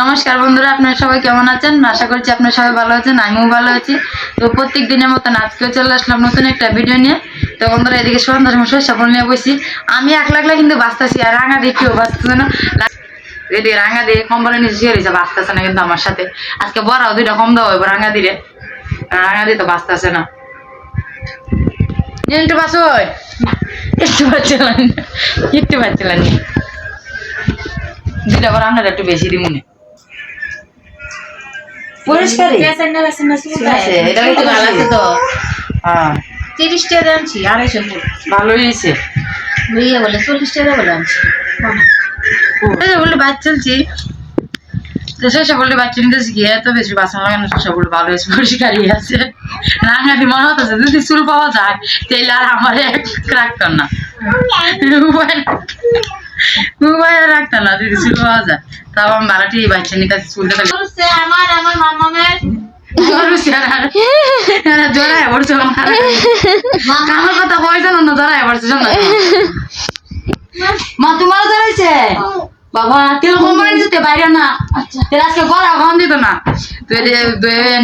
নমস্কার বন্ধুরা, আপনারা সবাই কেমন আছেন? আশা করছি আপনারা সবাই ভালো আছেন, আমিও ভালো আছি। তো প্রত্যেক দিনের মতন আজকেও চলে আসলাম নতুন একটা ভিডিও নিয়ে। তো বন্ধুরা, এদিকে সন্ধ্যা সমস্যা সফল নিয়ে বসি। আমি একলা একলা কিন্তু বাঁচতেছি, আর রাঙা দিয়ে কেউ বাঁচতেছে না। এদিকে রাঙা দিয়ে কম্বলের নিচে শুয়ে রয়েছে, বাঁচতেছে না কিন্তু আমার সাথে। আজকে বড়াও দুইটা কম দেওয়া হইব রাঙা দিয়ে রাঙা দিয়ে তো বাঁচতেছে না। একটু বাঁচো একটু বাচ্চালাম একটু বাচ্চালাম দুইটা বড় আপনার একটু বেশি দিমুনে পরিষ্কারই আছে, এটাও একটু ভালো আছে তো। হ্যাঁ। তিরিশ টাকা আনছি আড়াইশো ফুল ভালোই হয়েছে। বুঝিয়ে বলে চল্লিশ টাকা বলে আনছি। এই বললে বাদ চলছি তো শেষে বললে বাচ্চা নিতেছি গিয়ে এত বেশি বাসন লাগানো ভালো হয়েছে পরিষ্কারই আছে। রাঙাটি মনে হতেছে যদি চুল পাওয়া যায় তাহলে আর আমার এক রাখতাম না। আর রাখতাম না যদি চুল পাওয়া যায়। তাও আমি বাড়াটি বাচ্চা নিতে চুল দেখে আমার আমার মামামের জড়ায় পড়ছে আমার কথা কইছে না জড়ায় পড়ছে শোন না। মা তোমার জড়াইছে? বাবা তেল কম করে দিতে বাইরে না। তেল আজকে বড়া খাওয়ান দিত না। তো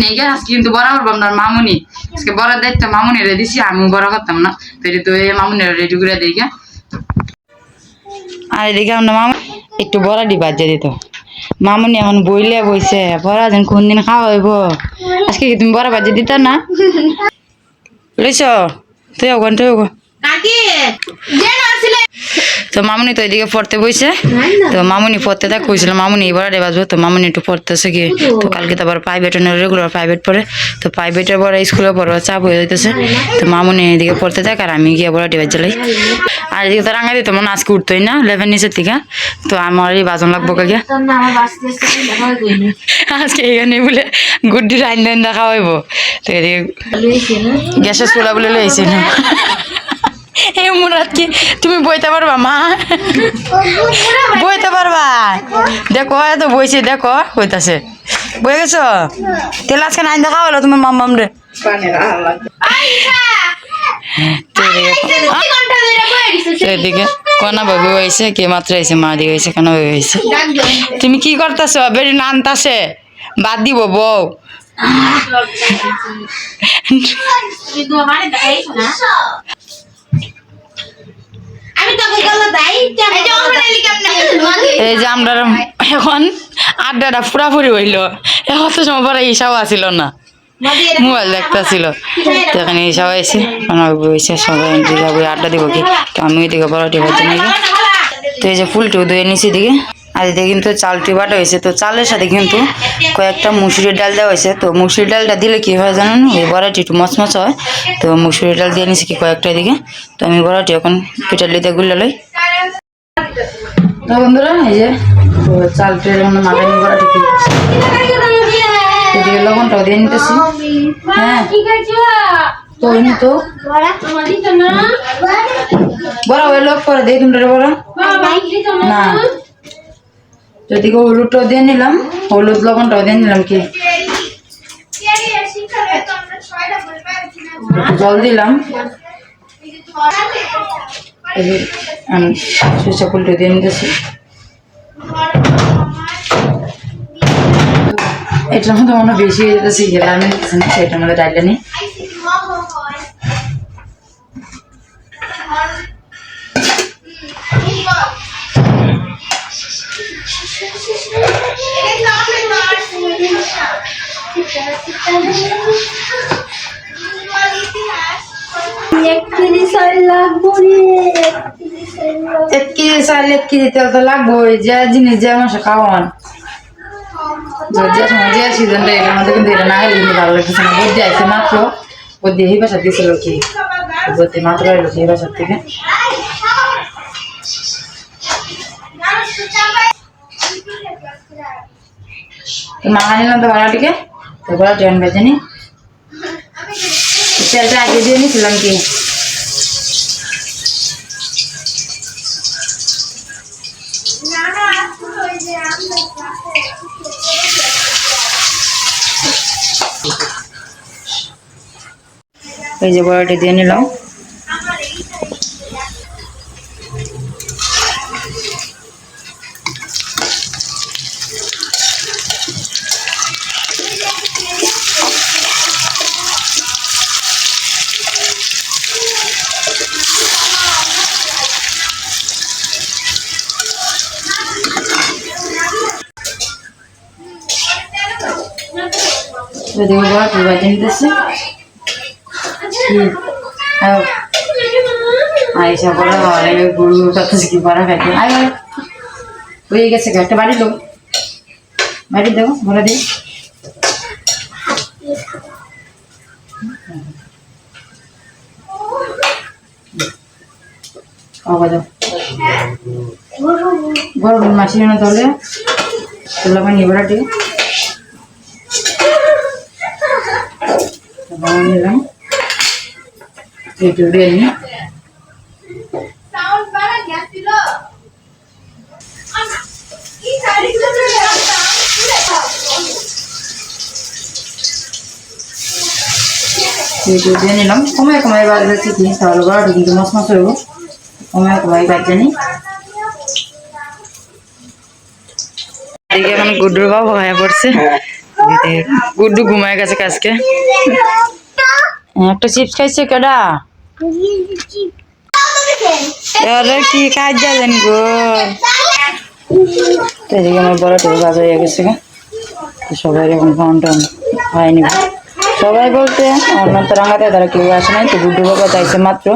নিয়ে গে কিন্তু বড়া করব আপনার মামুনি। আজকে বড়া দায়িত্ব মামুনি রে দিছি আমি বড়া করতাম না। তো এটা মামুনি রেডি করে দিই গে আর এদিকে আমরা মামু একটু বড়া দি বাজে দিত। মামুনি এখন বইলে বইছে বড়া যেন কোন দিন খাওয়া হইব। আজকে কি তুমি বড়া বাজে দিত না? লইছ তুই ওখান তুই ওখান তো মামুনি তো এদিকে পড়তে বইছে। তো মামুনি পড়তে থাক কইছিল মামুনি এবার বাজবো। তো মামুনি একটু পড়তেছে কি? তো কালকে তো আবার প্রাইভেট রেগুলার প্রাইভেট পড়ে। তো প্রাইভেটের পরে স্কুলে পড়ো চাপ হয়ে যাইতেছে। তো মামুনি এদিকে পড়তে থাক আর আমি গিয়ে বড় ডিবাই চালাই আর এদিকে তো রাঙা দিত মনে হয় আজকে উঠতোই না লেভেন নিচের থেকে তো আমার এই বাজন লাগবো কাকে? হয় আজকে এখানে বলে গুড্ডি রাইন দেখা হইব। তো এদিকে গ্যাসের চুলা বলে না। এই মুরাদ কি তুমি বইতে পারবা, মা? বইতে পারবা? দেখো, এত বইছে, দেখো বইতাছে বই গেছো? তেল আজকে নাই দেখা হলো তোমার মাম মাম রে কে মাত্র হয়েছে, মা তুমি কি করতেছ? বেরি নানতাছে। বাদ দিব বউ। এই যে আমরা এখন আড্ডাটা পুরাপুরি হইল। এখন তো সময় পরে ইসাও আসিল না। মোবাইল দেখতেছিল। তো ইসাও কোনো হয়েছে সবাই আড্ডা দিব কি? আমি ওইদিকে বড়টি বাচ্চা নিয়ে তো এই যে ফুলটু ধুয়ে নিচে দিকে আর এদিকে কিন্তু চালটি বাটা হয়েছে। তো চালের সাথে কিন্তু কয়েকটা মুসুরির ডাল দেওয়া হয়েছে। তো মুসুরির ডালটা দিলে কি হয় জানেন? এই বড়াটি একটু মচমচ হয়। তো মুসুরির ডাল দিয়ে নিছি কি কয়েকটা দিকে তো আমি বড়াটি এখন পিঠার লিতে গুলে লই। তো এই যে চালটা যেমন মাখানি বড়াটি দিয়ে নিতেছি। হ্যাঁ। তো তো। বড়া ওই লোক করে দিয়ে তুমি বড়া। না। তো এদিকে হলুদটাও দিয়ে নিলাম, হলুদ লবণটাও দিয়ে নিলাম কি? জল দিলাম। আমি সরষে ফুলটা দিয়ে নিতেছি। এটার মধ্যে মনে বেশি হয়ে যেতেছে, গেলে আমি নিতেছি না, সেটার মধ্যে ডাইলে নিই এক কেজি তো লাগবোই, যে জিনিস যে মাসে খাওয়ান। যে যে সময় যে সিজনটা এটার মধ্যে কিন্তু এটা না খেলে কিন্তু ভালো লাগতেছে না। বুদ্ধি আছে মাত্র বুদ্ধি এই বাসা দিয়েছিল কি? বুদ্ধি মাত্র এলো সেই বাসার থেকে? তো মাখা তো ভাড়াটিকে তো ভাড়া ট্রেন বেজে নি। তেলটা আগে দিয়ে নিয়েছিলাম কি? এই যে বড়াটি দিয়ে নিলাম। দেখো বড় তুই বাজে নিতেছে বড় হওয়ার গরু কত কি বড় খাইতে আয়। হয়ে গেছে একটা বাড়ি দেবো বাড়ি দেবো, বলে দিই। দাও বড় মাসি না তাহলে তোলা পানি এবার দিয়ে নিলাম একটু দিয়ে নিলাম। কমায় কমায় বাজাচ্ছি কি? তাহলে বড়টা কিন্তু মশ মশ হইব কমায় কমায় বাজে নি এদিকে এখন গুড্ডুর বাবু হয়ে পড়ছে। এদিকে গুড্ডু ঘুমায় গেছে কাজকে। একটা চিপস খাইছে কেডা? আরে, কি কাজ যাবেন গো। এদিকে আমার বড় টেবিল বাজার হয়ে গেছে। সবাই টাউন খাই নিব সবাই বলতে অনন্ত রাঙাতে তারা কেউ আসে নাই, তো গুড্ডু বাবা চাইছে মাত্র।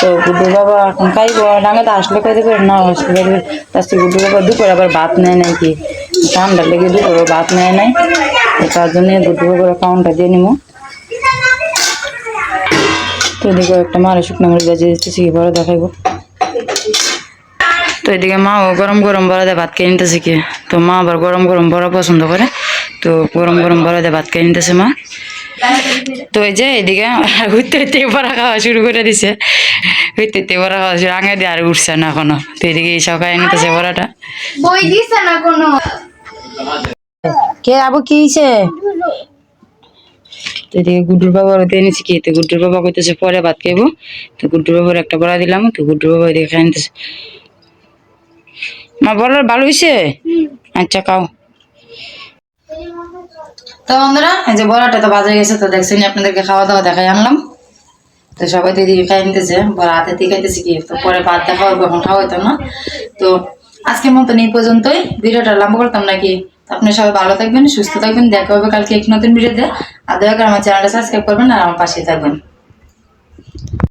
তো গুড্ডু বাবা এখন খাইব রাঙাতে আসলে খাইতে পারে না, আসলে আজকে গুড্ডু বাবা দুপুর আবার ভাত নেয় নাই কি? ঠান্ডা লেগে দুপুরে ভাত নেয় নাই। তার জন্য গুড্ডু বাবার অ্যাকাউন্টটা দিয়ে নিব তো এদিকে একটা মারে শুকনো মরিচ বাজিয়ে দিতেছি কি বড় দেখাইব? তো এদিকে মা ও গরম গরম বড়া দিয়ে ভাত খেয়ে নিতেছে কি? তো মা আবার গরম গরম বড়া পছন্দ করে তো গরম গরম বড়া দিয়ে ভাত খেয়ে নিতেছে মা। তো এই যে এদিকে ঘুরতে ঘুরতে বড়া খাওয়া শুরু করে দিছে। ঘুরতে ঘুরতে বড়া খাওয়া শুরু আগে দিয়ে আর উঠছে না এখনও। তো এদিকে এই সব খাই নিতেছে বড়াটা। বই দিছে না কোনো? কে আবু কি হয়েছে তো গুড্ডুর দিয়ে নিচ্ছে কি? তো গুড্ডুর বাবা কইতেছে, পরে ভাত তো গুড্ডুর বাবার একটা বড়া দিলাম, তো গুড্ডুর বাবা মা ভালো হয়েছে আচ্ছা খাও। তো বন্ধুরা, এই যে বড়াটা তো বাজারে গেছে, তো দেখছেন আপনাদেরকে খাওয়া দাওয়া দেখাই আনলাম। তো সবাই খাই নিতেছে হাতে দিয়ে খাইতেছে কি? তো পরে ভাত দেখা হবে এখন খাওয়া হইতো না। তো আজকের মতন এই পর্যন্তই। ভিডিওটা লম্বা করতাম নাকি? আপনি সবাই ভালো থাকবেন, সুস্থ থাকবেন, দেখা হবে কালকে এক নতুন ভিডিওতে আর দয়া করে আমার চ্যানেলটা সাবস্ক্রাইব করবেন আর আমার পাশে থাকবেন।